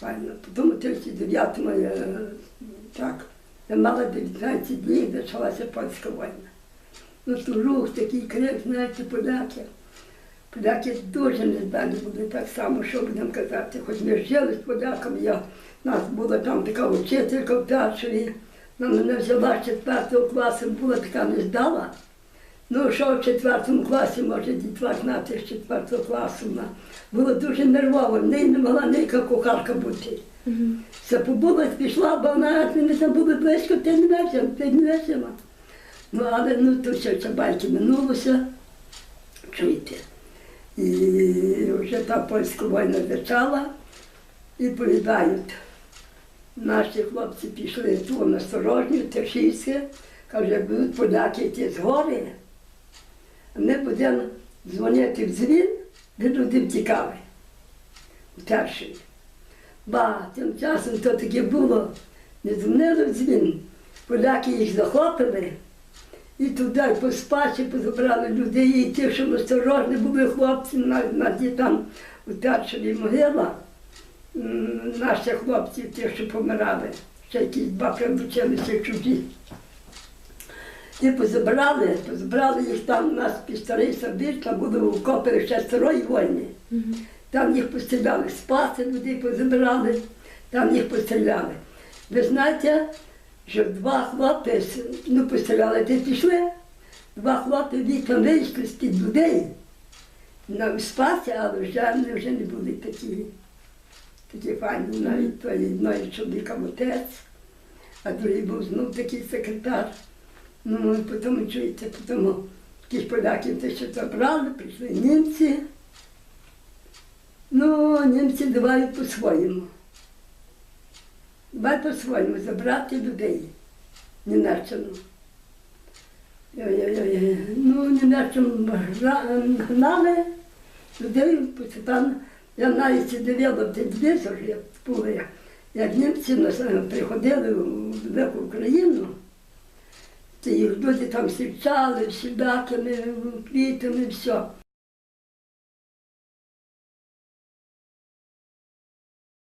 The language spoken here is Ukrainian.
Файно. Потім у 39-му е, так, я мала 19 днів, почалася польська війна. Ну, рух, такий крик, знаєте, поляки. Поляки дуже нездалі були так само, що будемо казати. Хоч ми жили з поляками, я, нас була там така вчителька в першої, вона мене взяла з четвертого класу, була така не здала. Ну, що в четвертому класі, може, дітва знати з четвертого класу. Вона була дуже нервова, в неї не могла ніяка кухарка бути. Все побула, пішла, бо вона ми там були близько, ти не веземо, ти не веземо. Ну, але ну, то все, це байки минулося, чуєте. І вже та польська війна почала, і повідають. Наші хлопці пішли ту насторожні, Тишівське, каже, будуть поляки йти з гори, ми будемо дзвонити в дзвін, де люди втікали. У перший. Ба, тим часом то таке було, не дзвонили в дзвін, поляки їх захопили. І туди по спачі позабрали людей, і ті, що осторожні були хлопці, на, на там у Тершеві могила, наші хлопці, ті, що помирали, ще якісь два прилучилися чужі. І позабрали, позабрали їх там, у нас садиш, там були окопи ще старої війни. Там їх постріляли, спаси людей позабирали, там їх постріляли. Ви знаєте, що два хлопці, ну постріляли, ти пішли, два хлопці віком вийшли з-під людей на спасі, але вже, вони вже не були такі, такі файні, навіть той одної чоловіка отець, а другий був знов такий секретар. Ну, і потім, чуєте, потім ті ж поляки те, що забрали, прийшли німці. Ну, німці давай по-своєму. Давай по-своєму забрати людей. Німеччину. Ну, Німеччину гнали людей, там, я навіть дивила в телевізор, як були, як німці приходили у велику Україну. Їх люди там зустрічали, всілякими квітами, все.